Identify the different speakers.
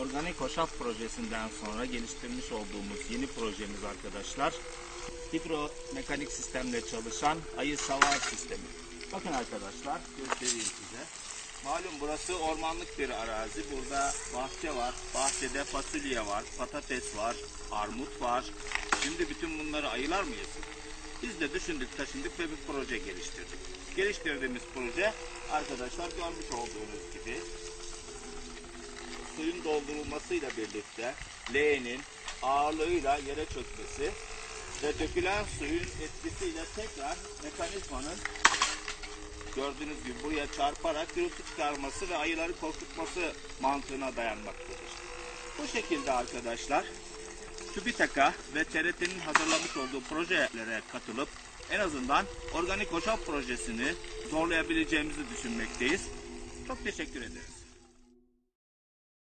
Speaker 1: Organik Hoşaf projesinden sonra geliştirmiş olduğumuz yeni projemiz arkadaşlar. Hidromekanik sistemle çalışan ayı savar sistemi. Bakın arkadaşlar göstereyim size. Malum burası ormanlık bir arazi. Burada bahçe var. Bahçede fasulye var, patates var, armut var. Şimdi bütün bunları ayılar mı yesin? Biz de düşündük, taşındık ve bir proje geliştirdik. Geliştirdiğimiz proje arkadaşlar görmüş olduğunuz gibi doldurulmasıyla birlikte leğenin ağırlığıyla yere çökmesi ve dökülen suyun etkisiyle tekrar mekanizmanın gördüğünüz gibi buraya çarparak gürültü çıkarması ve ayıları korkutması mantığına dayanmaktadır. Bu şekilde arkadaşlar TÜBİTAK'a ve TRT'nin hazırlamış olduğu projelere katılıp en azından organik hoşaf projesini zorlayabileceğimizi düşünmekteyiz. Çok teşekkür ederiz.